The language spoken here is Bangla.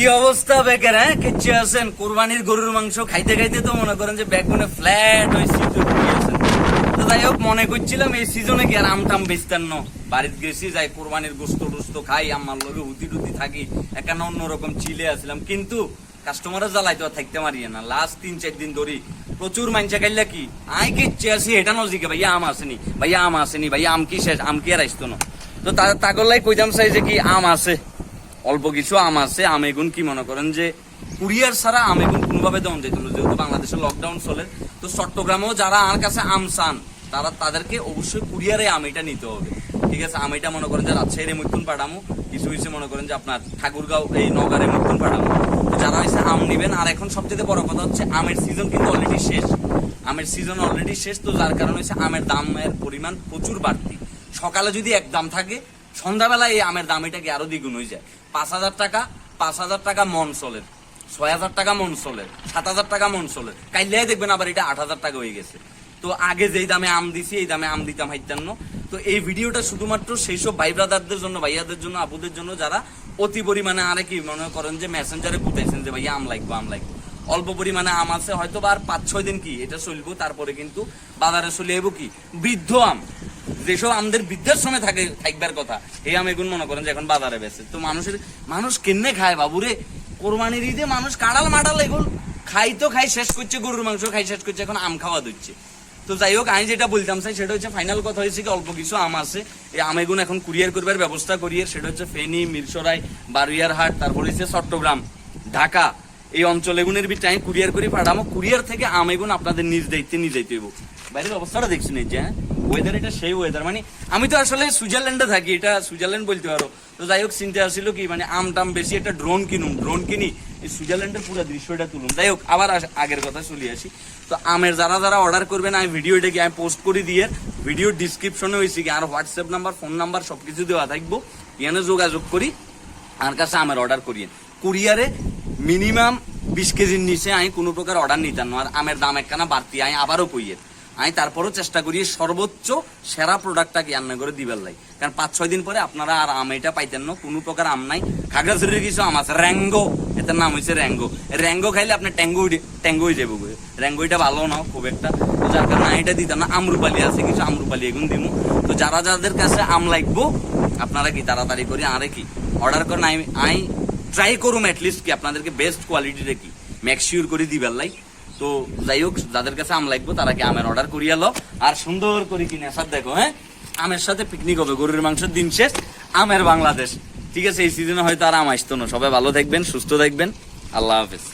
কি অবস্থা, বেকার হ্যাঁ? কিচ্ছু আছেন কোরবানির গরুর মাংস খাইতে খাইতে তো মনে করেন যে ব্যাকবনে ফ্ল্যাট সিট আছেন তো যাই হোক, মনে করছিলাম এই সিজনে কি আর আমটাম ন। বাড়িতে গেছি, যাই কোরবানির গোস্ত টোস্ত খাই আমার লগে হুতি টুতি থাকি। একান্ন অন্যরকম চিলে আসলাম কিন্তু কাস্টমারও জ্বালাই তো থাকতে মারিয়ে না। লাস্ট তিন, চার দিন ধরে প্রচুর মাইনসা খাইলা কি? আই কিচ্ছু আছি এটা নজিকে ভাইয়া আম আসেনি। ভাইয়া আম আসেনি ভাইয়া আম কি শেষ? আম কি আর আসতো না? তো তা তাগলাই কইতাম চাই যে কি আম আছে। অল্প কিছু আম আছে আম এগুন কি মনে করেন যে কুরিয়ার ছাড়া আম এগুন কোনোভাবে দেওয়া যেত না, যেহেতু বাংলাদেশে লকডাউন চলে, তো চট্টগ্রামেও যারা আমার কাছে আম চান, তারা তাদেরকে অবশ্যই কুরিয়ারে আম এটা নিতে হবে। ঠিক আছে, আম এটা মনে করেন যে রাজশাহীর মুতুন পাঠামো, কিছু কিছু মনে করেন যে আপনার ঠাকুরগাঁও এই নগরে মুতুন পাঠামো। যারা হয়েছে আম নিবেন, আর এখন সবচেয়ে বড় কথা হচ্ছে আমের সিজন কিন্তু অলরেডি শেষ। আমের সিজন অলরেডি শেষ, তো যার কারণে হচ্ছে আমের দামের পরিমাণ প্রচুর বাড়তি। সকালে যদি এক দাম থাকে সন্ধ্যাবেলায় এই আমের দাম এটাকে আরও দ্বিগুণ হয়ে যায়। পাঁচ হাজার টাকা, পাঁচ হাজার টাকা মন চলের ছয় হাজার টাকা মন চলের সাত হাজার টাকা মন চলের কাইলে দেখবেন আবার এটা আট হাজার টাকা হয়ে গেছে। তো আগে যেই দামে আম দিছি, এই দামে আম দিতাম হাইতান্ন। তো এই ভিডিওটা শুধুমাত্র সেই সব ভাই ব্রাদারদের জন্য, ভাইয়াদের জন্য, আপুদের জন্য যারা অতি পরিমাণে আরে কি মনে করেন যে মেসেঞ্জারে পুতাইছেন যে ভাইয়া আম লাগবো আম লাগবো। অল্প পরিমাণে আম আছে হয়তো বা আর পাঁচ, ছয় দিন কি এটা চলবো, তারপরে কিন্তু বাজারে চলে এবো কি? বৃদ্ধ আম। যেসব আমাদের বৃদ্ধার সময় থাকে, থাকবার কথা, এই আমি এগুন মনে করেন যে এখন বাজারে বেছে তো মানুষের, মানুষ কেনে খায় বাবুরে কোরবানির ঈদে মানুষ কাড়াল মাডাল এগুলো খাই তো খাই, শেষ করছে, গরুর মাংস খাই, শেষ করছে, এখন আম খাওয়া দিচ্ছে তো যাই হোক, আমি যেটা বলতাম চাই সেটা হচ্ছে ফাইনাল কথা হয়েছে কি, অল্প কিছু আম আছে। এই আম এগুন এখন কুরিয়ার করবার ব্যবস্থা করিয়ে, সেটা হচ্ছে ফেনী, মিরসরাই বারুইয়ারহাট তারপর হচ্ছে চট্টগ্রাম, ঢাকা। এই অঞ্চল এগুনের ভিতরে আমি কুরিয়ার করে পাঠাবো কুরিয়ার থেকে আম এগুন আপনাদের নিজ দায়িত্বে নিয়ে যাইতে হইব। বাইরের অবস্থাটা দেখছি না যে হ্যাঁ? ওয়েদার এটা সেই ওয়েদার মানে আমি তো আসলে সুইজারল্যান্ডে থাকি, এটা সুইজারল্যান্ড বলতে পারো। তো যাই হোক, চিন্তা আসছিল কি মানে আম টাম বেশি একটা ড্রোন কিনুম ড্রোন কিনি, এই সুইজারল্যান্ডের পুরো দৃশ্যটা তুলুন যাই হোক, আবার আগের কথা চলে আসি। তো আমের যারা যারা অর্ডার করবেন, আমি ভিডিও এটাকে, আমি পোস্ট করে দিয়ে ভিডিও ডিসক্রিপশনে হয়েছি কি, আর হোয়াটসঅ্যাপ নাম্বার ফোন নাম্বার সবকিছু দেওয়া থাকব। এখানে যোগাযোগ করি, আর কাছে আমের অর্ডার করিয়ে কুরিয়ারে মিনিমাম বিশ কেজির নিচে আমি কোনো প্রকার অর্ডার নিতাম না, আর আমের দাম একখানা বাড়তি, আমি আবারও কইয়ে আমি তারপরও চেষ্টা করি সর্বোচ্চ সেরা প্রোডাক্টটাকে রান্না করে দিবার লাই। কারণ পাঁচ, ছয় দিন পরে আপনারা আর আম এটা পাইতেন না, কোনো প্রকার আম নাই। খাগড়াছড়ির কিছু আম আছে, র্যাঙ্গো, এটার নাম হয়েছে র্যাঙ্গো। র্যাঙ্গো খাইলে আপনার ট্যাঙ্গো ট্যাঙ্গো হয়ে যাব র্যাঙ্গো এটা ভালো না, খুব একটা। তো যার কারণে আমি এটা দিতাম না, আমরুপালি আছে, কিছু আমরুপালি এগুন দিমু। তো যারা যাদের কাছে আম লাগবো, আপনারা কি তাড়াতাড়ি করে? আরে কি? অর্ডার করেন, আমি আই ট্রাই করুম অ্যাটলিস্ট কি আপনাদেরকে বেস্ট কোয়ালিটিটা কি? মেক শিওর করে দিবার লাই। তো যাই হোক, যাদের কাছে আম লাগবো, তারা কি আমের অর্ডার করিয়া লো আর সুন্দর করে কিনে আসার দেখো হ্যাঁ? আমের সাথে পিকনিক হবে, গরুর মাংসের দিন শেষ, আমের বাংলাদেশ। ঠিক আছে, এই সিজনে হয়তো আর আম আসতো না। সবাই ভালো থাকবেন, সুস্থ থাকবেন। আল্লাহ হাফেজ।